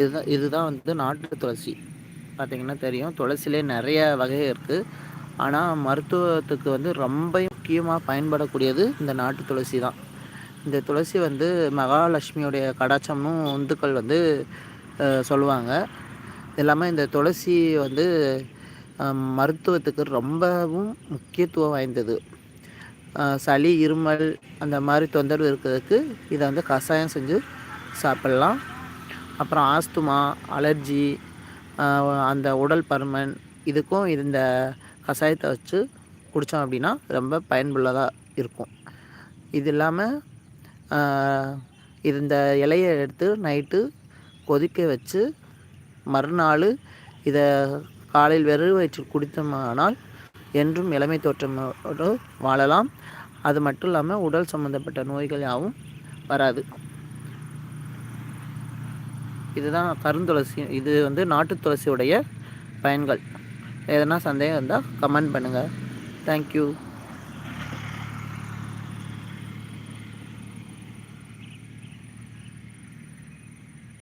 இதுதான் இதுதான் வந்து நாட்டு துளசி. பார்த்திங்கன்னா தெரியும். துளசிலே நிறைய வகை இருக்குது ஆனால் மருத்துவத்துக்கு வந்து ரொம்ப முக்கியமாக பயன்படக்கூடியது இந்த நாட்டு துளசி தான் இந்த துளசி வந்து மகாலட்சுமியுடைய கடாச்சம்னு இந்துக்கள் வந்து சொல்லுவாங்க. எல்லாமே இந்த துளசி வந்து மருத்துவத்துக்கு ரொம்பவும் முக்கியத்துவம் வாய்ந்தது. சளி இருமல் அந்த மாதிரி தொந்தரவு இருக்கிறதுக்கு இதை வந்து கஷாயம் செஞ்சு சாப்பிட்லாம். அப்புறம் ஆஸ்துமா அலர்ஜி அந்த உடல் பருமன் இதுக்கும் இந்த கஷாயத்தை வச்சு குடித்தோம் அப்படின்னா ரொம்ப பயனுள்ளதாக இருக்கும். இது இல்லாமல் இந்த இலையை எடுத்து நைட்டு கொதிக்க வச்சு மறுநாள் இதை காலையில் வெறும் வயிற்று குடித்தோமானால் என்றும் இளமை தோற்றமோடு வாழலாம். அது மட்டும் இல்லாமல் உடல் சம்மந்தப்பட்ட நோய்கள் யாவும் வராது. இதுதான் கருந்துளசி இது வந்து நாட்டு துளசியுடைய பயன்கள். எதனா சந்தேகம் இருந்தால் கமெண்ட் பண்ணுங்கள் தேங்க்யூ